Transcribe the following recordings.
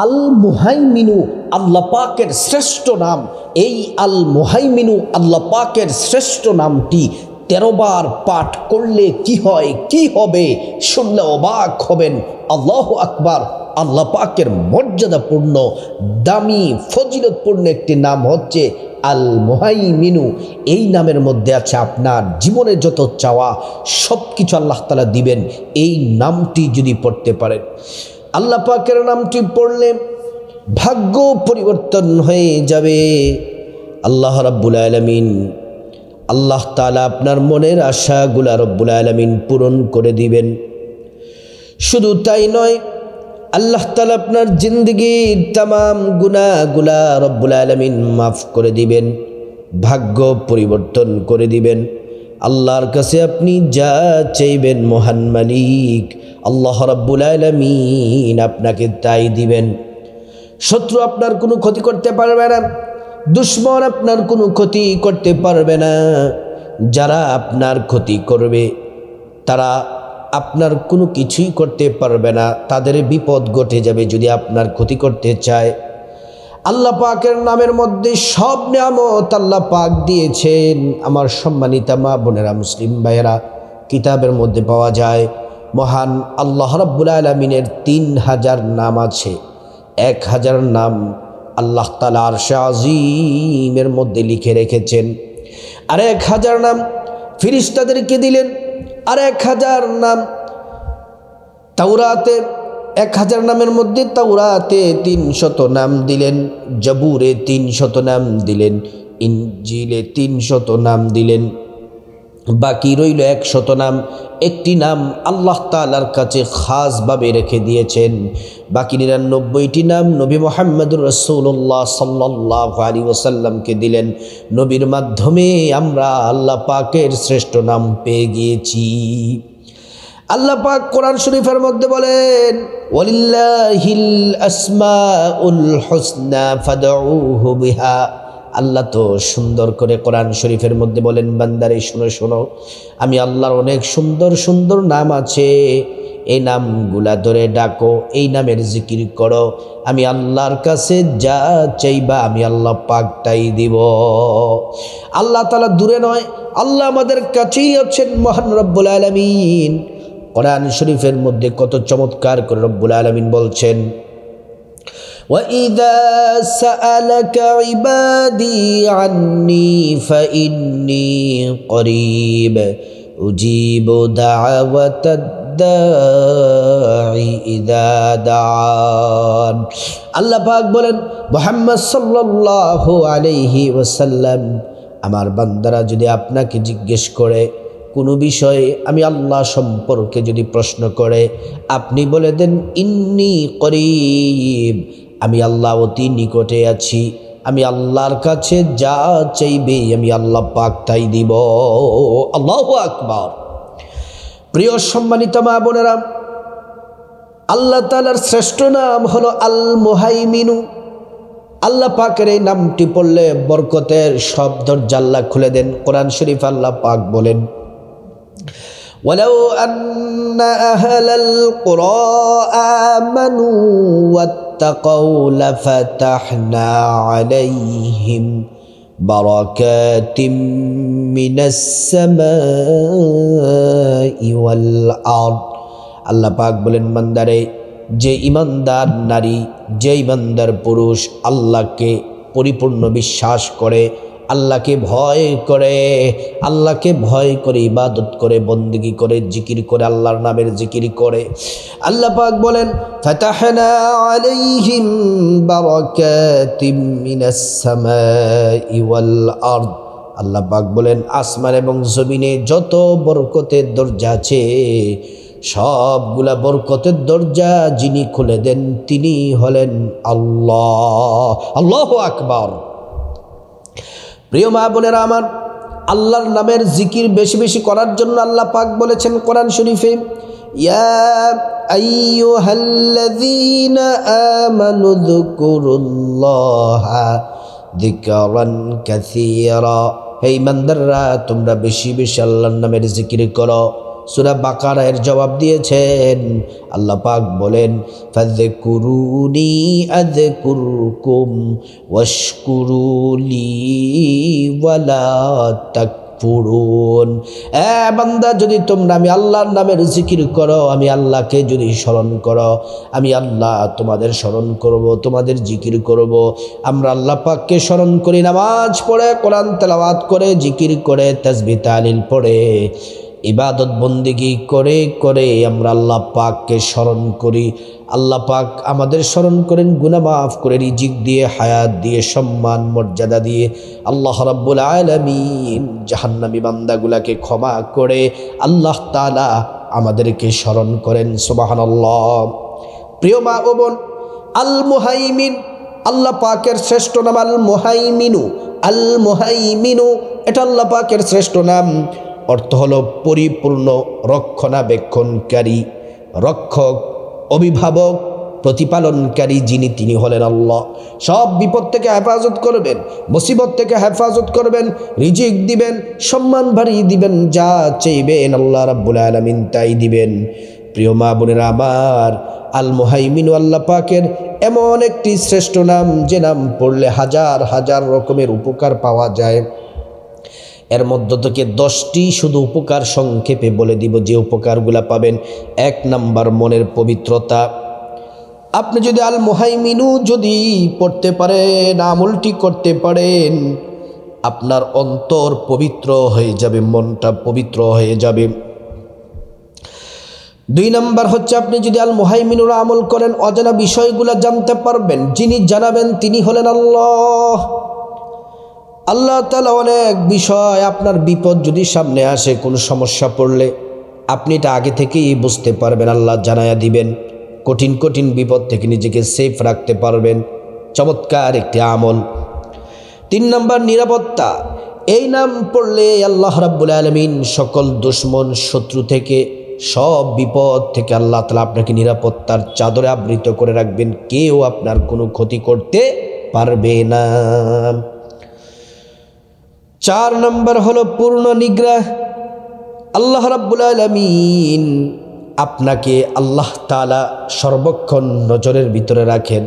আল মুহাইমিনু আল্লাহ পাকের শ্রেষ্ঠ নাম। এই আল মুহাইমিনু আল্লাহ পাকের শ্রেষ্ঠ নামটি তেরো বার পাঠ করলে কি হয়, কি হবে শুনলে অবাক হবেন। আল্লাহ আকবার। আল্লাহ পাকের মর্যাদাপূর্ণ, দামি, ফজিলতপূর্ণ একটি নাম হচ্ছে আল মুহাইমিনু এই নামের মধ্যে আছে আপনার জীবনে যত চাওয়া সব কিছু আল্লাহ তালা দিবেন। এই নামটি যদি পড়তে পারেন। আল্লাহ পাকের নামটি পড়লে ভাগ্য পরিবর্তন হয়ে যাবে। আল্লাহ রাব্বুল আলমিন, আল্লাহ তালা আপনার মনের আশাগুলা রব্বুল আলমিন পূরণ করে দিবেন। শুধু তাই নয়, আল্লাহ তালা আপনার জিন্দগির তাম গুণাগুলা রব্বুল আলমিন মাফ করে দিবেন, ভাগ্য পরিবর্তন করে দিবেন। আল্লাহর কাছে আপনি যা চাইবেন মহান মালিক আল্লাহ রব্বুল আলমিন আপনাকে তাই দিবেন। শত্রু আপনার কোনো ক্ষতি করতে পারবে না, দুশ্মন আপনার কোনো ক্ষতি করতে পারবে না। যারা আপনার ক্ষতি করবে, তারা আপনার কোনো কিছুই করতে পারবে না। তাদের বিপদ ঘটে যাবে যদি আপনার ক্ষতি করতে চায়। আল্লাহ পাকের নামের মধ্যে সব নিয়ামত আল্লাহ পাক দিয়েছেন। আমার সম্মানিতা মা বোনেরা মুসলিম ভাইয়েরা, কিতাবের মধ্যে পাওয়া যায়, মহান আল্লাহ রব্বুল আলমিনের তিন হাজার নাম আছে। এক হাজার নাম আল্লাহ তালা আর আজিমের মধ্যে লিখে রেখেছেন। আর এক হাজার নাম ফিরিস্তাদেরকে দিলেন। আর এক হাজার নাম তাওরাতে এক হাজার নামের মধ্যে তাওরাতে তিন শত নাম দিলেন, জবুরে তিন শত নাম দিলেন ইঞ্জিলে তিন শত নাম দিলেন। বাকি রইল এক শত নাম। একটি নাম আল্লাহ তালার কাছে খাসভাবে রেখে দিয়েছেন। বাকি নিরানব্বইটি নাম নবী মোহাম্মদুর রসৌল্লাহ সাল্লাহ আলী ওসাল্লামকে দিলেন। নবীর মাধ্যমে আমরা আল্লাহ পাকের শ্রেষ্ঠ নাম পেয়ে গিয়েছি। আল্লাহ পাক কোরআন শরীফের মধ্যে বলেন আল্লাহ তো সুন্দর করে কোরআন শরীফের মধ্যে বলেন, বান্দারে, শোনো শোনো, আমি আল্লাহর অনেক সুন্দর সুন্দর নাম আছে। এই নামগুলা ধরে ডাকো, এই নামের জিকির করো। আমি আল্লাহর কাছে যা চাইবা আমি আল্লাহ পাকটাই দিব। আল্লাহ তালা দূরে নয়, আল্লাহ আমাদের কাছেই আছেন মহান রব্বুল আলমিন। কোরআন শরীফের মধ্যে কত চমৎকার করে রব্বুল আলমিন বলছেন وإذا سألك عبادي عني فإني قريب أجيب دعوة الداعي إذا دعان আল্লাহ পাক বলেন মোহাম্মদ সাল্লাল্লাহু আলাইহি ওয়াসাল্লাম আমার বান্দারা যদি আপনাকে জিজ্ঞেস করে কোনো বিষয়ে আমি আল্লাহ সম্পর্কে যদি প্রশ্ন করে, আপনি বলে দেন, ইন্নি করিব। আমি আল্লাহ অতি নিকটে আছি। আমি আল্লাহর কাছে যা চাইবে আমি আল্লাহ পাক তাই দিব। আল্লাহ আকবর। প্রিয় সম্মানিত মা বোনেরা, আল্লাহ তালার শ্রেষ্ঠ নাম হলো আল মোহাইমিনু আল্লাহ পাকের এই নামটি পড়লে বরকতের সব দরজাল্লা খুলে দেন। কোরআন শরীফ আল্লাহ পাক বলেন ولو أن أهل القرى آمنوا واتقوا لفتحنا عليهم بركات من السماء والأرض আল্লাহ পাক বলেন মান্দারে যে ইমানদার নারী যে ইমানদার পুরুষ আল্লাহকে পরিপূর্ণ বিশ্বাস করে আল্লাহকে ভয় করে, আল্লাহকে ভয় করে, ইবাদত করে, বন্দিগি করে, জিকির করে, আল্লাহর নামের জিকির করে। আল্লাহ পাক বলেন, ফাতাহনা আলাইহিম বারাকাতিম মিনাস সামাই ওয়াল আরদ। আল্লাহ পাক বলেন, আসমান এবং জমিনে যত বরকতের দরজা আছে, সবগুলা বরকতের দরজা যিনি খুলে দেন তিনি হলেন আল্লাহ। আল্লাহ আকবর। প্রিয় মা বোনেরা আমার, আল্লাহর নামের জিকির বেশি বেশি করার জন্য আল্লাহ পাক বলেছেন কোরআন শরীফে হে ইমানদাররা তোমরা বেশি বেশি আল্লাহর নামের জিকির করো। সুরা বাকারায়ের জবাব দিয়েছেন। আল্লাহ পাক বলেন, ফাযকুরুনি আযকুরকুম ওয়াশকুরুলি ওয়ালা এ বান্দা, যদি তোমরা আমি আল্লাহর নামের জিকির করো, আমি আল্লাহকে যদি স্মরণ করো, আমি আল্লাহ তোমাদের স্মরণ করব, তোমাদের জিকির করব। আমরা আল্লাহ পাককে স্মরণ করি, নামাজ পড়ে, কোরআন তেলাওয়াত করে, জিকির করে, তাসবি, তালিল পড়ে। ইবাদত বন্দিগি করে করে আমরা আল্লাহ পাককে স্মরণ করি। আল্লাহ পাক আমাদের স্মরণ করেন গুনা মাফ করে, রিজিক দিয়ে, হায়াত দিয়ে, সম্মান, মর্যাদা দিয়ে। আল্লাহ রাব্বুল আলামিন জাহান্নামী বান্দাগুলাকে ক্ষমা করে, আল্লাহ তাআলা আমাদেরকে স্মরণ করেন, সুবহানাল্লাহ। প্রিয় মা ও বোন আল মুহাইমিন আল্লাহ পাকের শ্রেষ্ঠ নাম আল মুহাইমিনু আল মুহাইমিনু এটা আল্লাহ পাকের শ্রেষ্ঠ নাম। অর্থ হলো পরিপূর্ণ রক্ষণাবেক্ষণকারী, রক্ষক, অভিভাবক, প্রতিপালনকারী যিনি তিনি হলেন আল্লাহ। সব বিপদ থেকে হেফাজত করবেন, মুসিবত থেকে হেফাজত করবেন, রিজিক দিবেন, সম্মান বাড়িয়ে দিবেন, যা চাইবেন আল্লাহ রাব্বুল আলামিন তাই দিবেন। প্রিয় মা বোনেরা, আমার আল মুহাইমিন আল্লাহ পাকের এমন একটি শ্রেষ্ঠ নাম, যে নাম পড়লে হাজার হাজার রকমের উপকার পাওয়া যায়। এর মধ্য থেকে দশটি শুধু উপকার সংক্ষেপে বলে দিব যে উপকারগুলা পাবেন। এক নাম্বার, মনের পবিত্রতা। আপনি যদি আল মোহাইমিনু যদি পড়তে পারেন, আমলটি করতে পারেন, আপনার অন্তর পবিত্র হয়ে যাবে, মনটা পবিত্র হয়ে যাবে। দুই নাম্বার হচ্ছে, আপনি যদি আল মোহাইমিনুর আমল করেন, অজানা বিষয়গুলো জানতে পারবেন, যিনি জানাবেন তিনি হলেন আল্লাহ। আল্লাহ তালা অনেক বিষয় আপনার বিপদ যদি সামনে আসে, কোনো সমস্যা পড়লে আপনি এটা আগে থেকেই বুঝতে পারবেন, আল্লাহ জানায়া দিবেন। কঠিন কঠিন বিপদ থেকে নিজেকে সেফ রাখতে পারবেন। চমৎকার একটি আমল। তিন নম্বর, নিরাপত্তা। এই নাম পড়লে আল্লাহ রাব্বুল আলমিন সকল দুশ্মন, শত্রু থেকে, সব বিপদ থেকে আল্লাহ তালা আপনাকে নিরাপত্তার চাদরে আবৃত করে রাখবেন। কেউ আপনার কোনো ক্ষতি করতে পারবে না। চার নম্বর হলো পূর্ণ নিগ্রাহ। আল্লাহ রাব্বুল আলমিন আপনাকে আল্লাহ তালা সর্বক্ষণ নজরের ভিতরে রাখেন।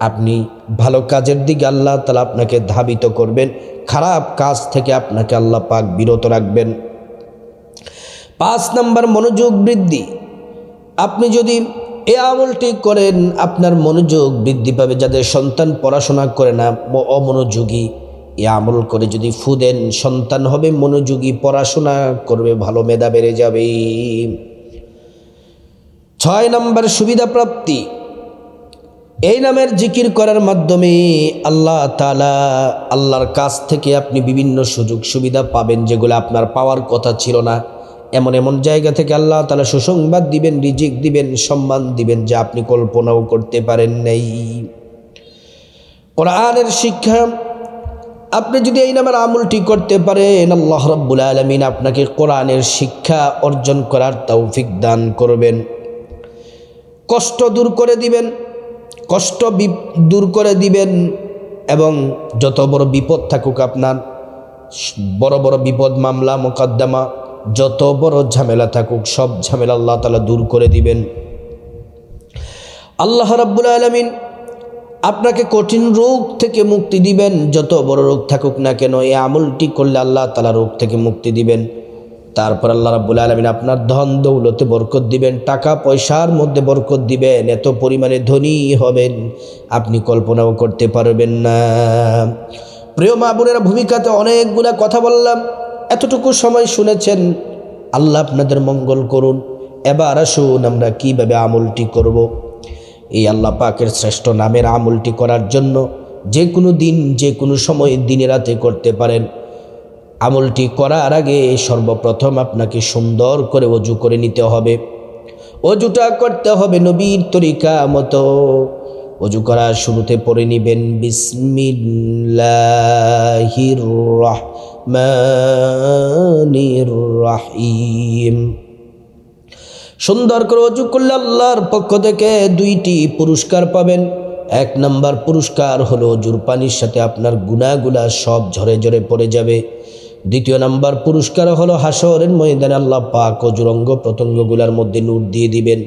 আপনি ভালো কাজের দিকে আল্লাহ তালা আপনাকে ধাবিত করবেন। খারাপ কাজ থেকে আপনাকে আল্লাহ পাক বিরত রাখবেন। পাঁচ নম্বর, মনোযোগ বৃদ্ধি। আপনি যদি এ আমলটি করেন, আপনার মনোযোগ বৃদ্ধি পাবে। যাদের সন্তান পড়াশোনা করে না অমনোযোগী আমল করে যদি ফু দেন সন্তান হবে, মনোযোগী পড়াশোনা করবে, ভালো মেধা বেড়ে যাবে। ছয় নম্বর সুবিধা প্রাপ্তি। এই নামের জিকির করার মাধ্যমে আল্লাহ তালা আল্লাহর কাছ থেকে আপনি বিভিন্ন সুযোগ সুবিধা পাবেন, যেগুলো আপনার পাওয়ার কথা ছিল না। এমন এমন জায়গা থেকে আল্লাহ তালা সুসংবাদ দিবেন, রিজিক দিবেন, সম্মান দিবেন, যা আপনি কল্পনাও করতে পারেন নাই। কোরআনের শিক্ষা আপনি যদি এই নামের আমলটি করতে পারেন, আল্লাহ রব্বুল আলমিন আপনাকে কোরআনের শিক্ষা অর্জন করার তৌফিক দান করবেন। কষ্ট দূর করে দিবেন, কষ্ট দূর করে দিবেন এবং যত বড় বিপদ থাকুক আপনার, বড় বড় বিপদ, মামলা, মোকদ্দমা, যত বড় ঝামেলা থাকুক, সব ঝামেলা আল্লাহ তালা দূর করে দিবেন। আল্লাহ রাব্বুল আলমিন আপনাকে কঠিন রোগ থেকে মুক্তি দিবেন। যত বড় রোগ থাকুক না কেন, এই আমলটি করলে আল্লাহ তালা রোগ থেকে মুক্তি দিবেন। তারপর আল্লাহ রাব্বুল আলমিন আপনার ধন দৌলতে বরকত দিবেন, টাকা পয়সার মধ্যে বরকত দিবেন, এত পরিমাণে ধনী হবেন, আপনি কল্পনাও করতে পারবেন না। প্রিয় মা বোনেরা, ভূমিকাতে অনেকগুলা কথা বললাম, এতটুকু সময় শুনেছেন, আল্লাহ আপনাদের মঙ্গল করুন। এবার আসুন আমরা কীভাবে আমলটি করব। এই আল্লাহ পাকের শ্রেষ্ঠ নামের আমলটি করার জন্য যে কোনো দিন, যে কোনো সময় দিনে রাতে করতে পারেন। আমলটি করার আগে সর্বপ্রথম আপনাকে সুন্দর করে অজু করে নিতে হবে। অজুটা করতে হবে নবীর তরিকা মতো। অজু করার শুরুতে পড়ে নিবেন, বিসমিল্লাহির রাহিম। সুন্দর করে অজু করলে আল্লাহর পক্ষ থেকে দুইটি পুরস্কার পাবেন। এক নাম্বার পুরস্কার হলো অজুর পানির সাথে আপনার গুণাগুলা সব ঝরে ঝরে পড়ে যাবে। দ্বিতীয় নাম্বার পুরস্কার হলো হাসরের ময়দানে আল্লাহ পাক অজুরঙ্গ প্রত্যঙ্গগুলোর মধ্যে নূর দিয়ে দিবেন।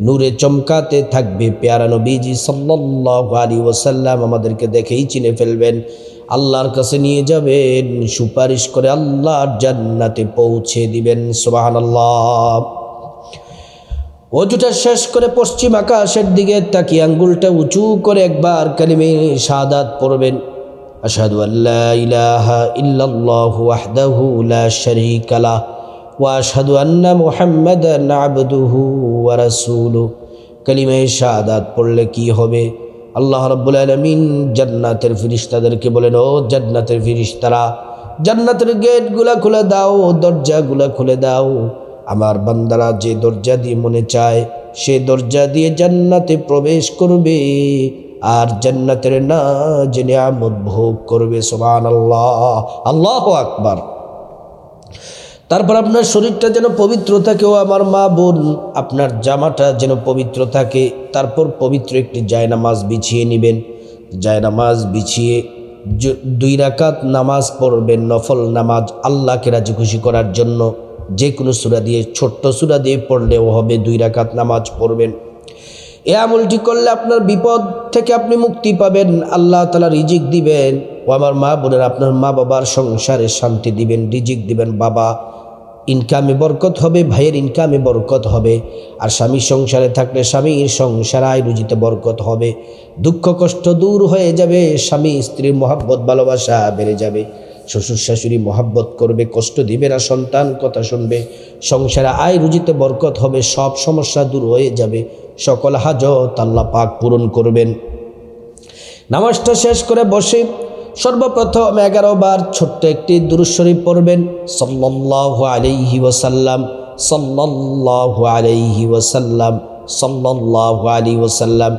নূরে চমকাতে থাকবে পেয়ারা নবীজি সাল্লাল্লাহু আলাইহি ওয়াসাল্লাম আমাদেরকে দেখেই চিনে ফেলবেন। আল্লাহর কাছে নিয়ে যাবেন, সুপারিশ করে আল্লাহর জান্নাতে পৌঁছে দিবেন। সুবহানাল্লাহ। অজুটা শেষ করে পশ্চিম আকাশের দিকে তাকিয়ে আঙ্গুলটা উঁচু করে একবার কালিমে শাহাদাত পড়বেন। আশহাদু আল্লা ইলাহা ইল্লাল্লাহু ওয়াহদাহু লা আন্না মুহাম্মাদান আবদুহু ওয়া কালিমে শাহাদাত পড়লে কি হবে? আল্লাহ রাব্বুল আলামিন জান্নাতের ফেরেশতাদেরকে বলেন, ও জান্নাতের ফেরেশতারা জান্নাতের গেটগুলা খুলে দাও, দরজাগুলা খুলে দাও। আমার বান্দারা যে দরজা দিয়ে মনে চায়, সে দরজা দিয়ে জান্নাতে প্রবেশ করবে। আর জান্নাতের না যে নিয়ামত ভোগ করবে সোমান আল্লাহ আল্লাহ আকবার। তারপর আপনার শরীরটা যেন পবিত্র থাকে, ও আমার মা বোন, আপনার জামাটা যেন পবিত্র থাকে। তারপর পবিত্র একটি জায়নামাজ বিছিয়ে নেবেন। জায়নামাজ বিছিয়ে দুই রাকাত নামাজ পড়বেন, নফল নামাজ আল্লাহকে রাজি খুশি করার জন্য। যে কোনো সুরা দিয়ে, ছোট্ট সুরা দিয়ে পড়লেও হবে, দুই রাকাত নামাজ পড়বেন। এ আমলটি করলে আপনার বিপদ থেকে আপনি মুক্তি পাবেন। আল্লাহ তালা রিজিক দিবেন। ও আমার মা বোনের, আপনার মা বাবার সংসারে শান্তি দিবেন, রিজিক দিবেন। বাবা, ইনকামে বরকত হবে, ভাইয়ের ইনকামে বরকত হবে। আর স্বামীর সংসারে থাকলে স্বামীর সংসার আয় রুজিতে বরকত হবে। দুঃখ কষ্ট দূর হয়ে যাবে, স্বামী স্ত্রীর মহাব্বত, ভালোবাসা বেড়ে যাবে। শ্বশুর শাশুড়ি মহাব্বত করবে, কষ্ট দিবে না, সন্তান কথা শুনবে, সংসারে আয় রুজিতে বরকত হবে, সব সমস্যা দূর হয়ে যাবে, সকল হাজত আল্লাহ পাক পূরণ করবেন। নামাজটা শেষ করে বসে সর্বপ্রথম এগারো বার ছোট্ট একটি দুরুশরীফ পড়বেন। সাল্লাল্লাহু আলাইহি ওয়াসাল্লাম, সাল্লাল্লাহু আলাইহি ওয়াসাল্লাম, সাল্লাল্লাহু আলাইহি ওয়াসাল্লাম।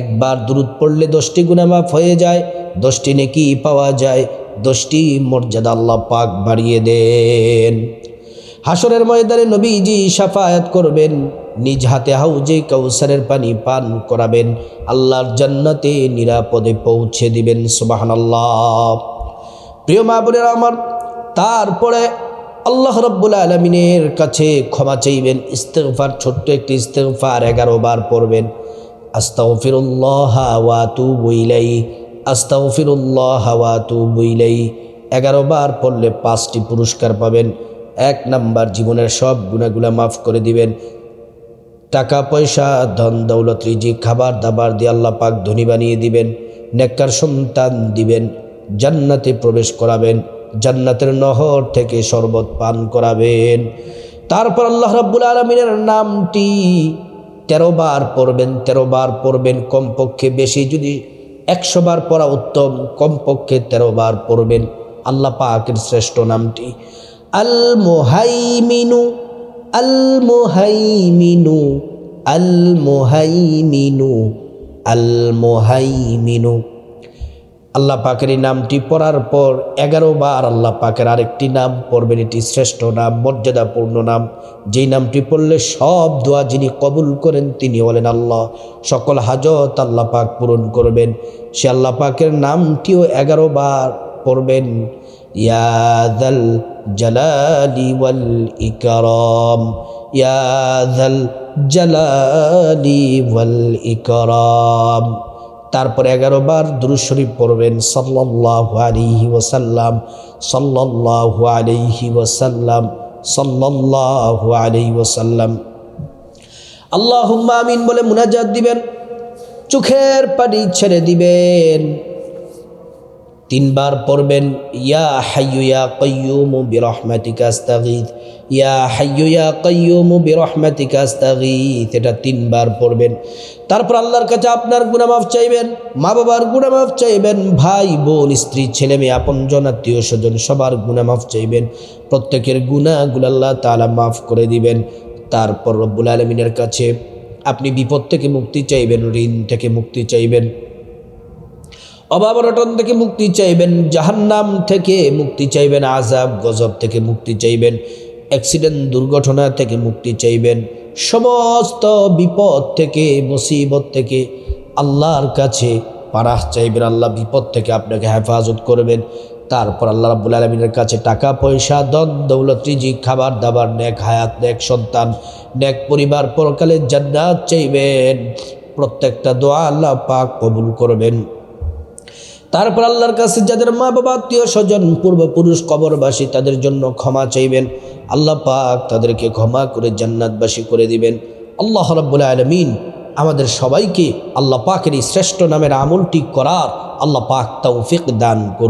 একবার দুরুদ পড়লে দশটি গুনাহ মাফ হয়ে যায়, দশটি নেকি পাওয়া যায় দশটি মর্যাদা আল্লাহ পাক বাড়িয়ে দেন। হাসরের ময়দানে নবীজি সাফায়াত করবেন, নিজ হাতে হাউজে কৌসারের পানি পান করাবেন, আল্লাহর জান্নাতে নিরাপদে পৌঁছে দিবেন সুবাহান আল্লাহ প্রিয় মা বোনের আমার, তারপরে আল্লাহ রব্বুল আলমিনের কাছে ক্ষমা চাইবেন, ইস্তেগফার, ছোট্ট একটি ইস্তেগফার এগারো বার পড়বেন। আস্তাগফিরুল্লাহ ওয়া তুবু ইলাইহি। আস্তাগফিরুল্লাহ ওয়া তুবু ইলাইহি। এগারো বার পড়লে পাঁচটি পুরস্কার পাবেন। এক নাম্বার জীবনের সব গুণাগুলা মাফ করে দিবেন। টাকা, পয়সা, ধন, দৌলত, রিজিক, খাবার, দাবার দিয়ে আল্লাহ পাক ধনী বানিয়ে দিবেন। নেককার সন্তান দিবেন। জান্নাতে প্রবেশ করাবেন। জান্নাতের নহর থেকে শরবত পান করাবেন। তারপর আল্লাহ রাব্বুল আলমিনের নামটি তেরো বার পড়বেন, তেরো বার পড়বেন। কমপক্ষে বেশি যদি একশো বার পড়া উত্তম, কমপক্ষে তেরো বার পড়বেন। আল্লাহ পাকের শ্রেষ্ঠ নামটি। আল মোহাইমিনু আল মোহাইমিনু আল মোহাইমিনু আল মোহাইমিনু আল্লাহ পাকের এই নামটি পড়ার পর এগারো বার আল্লাহ পাকের আরেকটি নাম পড়বেন। এটি শ্রেষ্ঠ নাম, মর্যাদাপূর্ণ নাম। যেই নামটি পড়লে সব দোয়া যিনি কবুল করেন তিনি বলেন আল্লাহ। সকল হাজত আল্লাহ পাক পূরণ করবেন। সে আল্লাহ পাকের নামটিও এগারো বার পড়বেন ইয়াদাল জালালি ওয়াল ইকরাম। ইয়াদাল জালালি ওয়াল তারপর এগারো বার দুরুদ শরীফ পড়বেন। সাল্লাল্লাহু আলাইহি ওয়াসাল্লাম, সাল্লাল্লাহু আলাইহি ওয়াসাল্লাম, সাল্লাল্লাহু আলাইহি ওয়াসাল্লাম। আল্লাহুম্মা আমিন বলে মুনাজাত দিবেন, চোখের পানি ছেড়ে দিবেন। তিনবার পড়বেন, ইয়া হাইয়ু ইয়া কাইয়ুমু বিরহমাতিকা ইয়া হাইয়ু ইয়া কাইয়ুমু বিরহমাতিকা এটা তিনবার পড়বেন। তারপর আল্লাহর কাছে আপনার গুনামাফ চাইবেন, মা বাবার গুনামাফ চাইবেন, ভাই, বোন, স্ত্রী, ছেলে মেয়ে আপনজন আত্মীয় স্বজন, সবার গুনামাফ চাইবেন। প্রত্যেকের গুণাগুলো আল্লাহ তাআলা মাফ করে দিবেন। তারপর রব্বুল আলমিনের কাছে আপনি বিপদ থেকে মুক্তি চাইবেন, ঋণ থেকে মুক্তি চাইবেন। অভাব অনটন থেকে মুক্তি চাইবেন, জাহান্নাম থেকে মুক্তি চাইবেন আজাব গজব থেকে মুক্তি চাইবেন, অ্যাক্সিডেন্ট, দুর্ঘটনা থেকে মুক্তি চাইবেন, সমস্ত বিপদ থেকে, মুসিবত থেকে আল্লাহর কাছে পারাহ চাইবেন, আল্লাহ বিপদ থেকে আপনাকে হেফাজত করবেন। তারপর আল্লাহ রাব্বুল আলমিনের কাছে টাকা, পয়সা দন দৌলত, রিজিক, খাবার, দাবার, নেক হায়াত, নেক সন্তান, নেক পরিবার পরকালে জান্নাত চাইবেন। প্রত্যেকটা দোয়া আল্লাহ পাক কবুল করবেন। তারপর আল্লাহর কাছে যাদের মা বাবা আত্মীয় স্বজন পূর্বপুরুষ, কবরবাসী, তাদের জন্য ক্ষমা চাইবেন। আল্লাহ পাক তাদেরকে ক্ষমা করে জান্নাতবাসী করে দিবেন। আল্লাহ রব্বুল আলমিন আমাদের সবাইকে আল্লাহ পাকের এই শ্রেষ্ঠ নামের আমলটি করার আল্লাহ পাক তৌফিক দান করুন।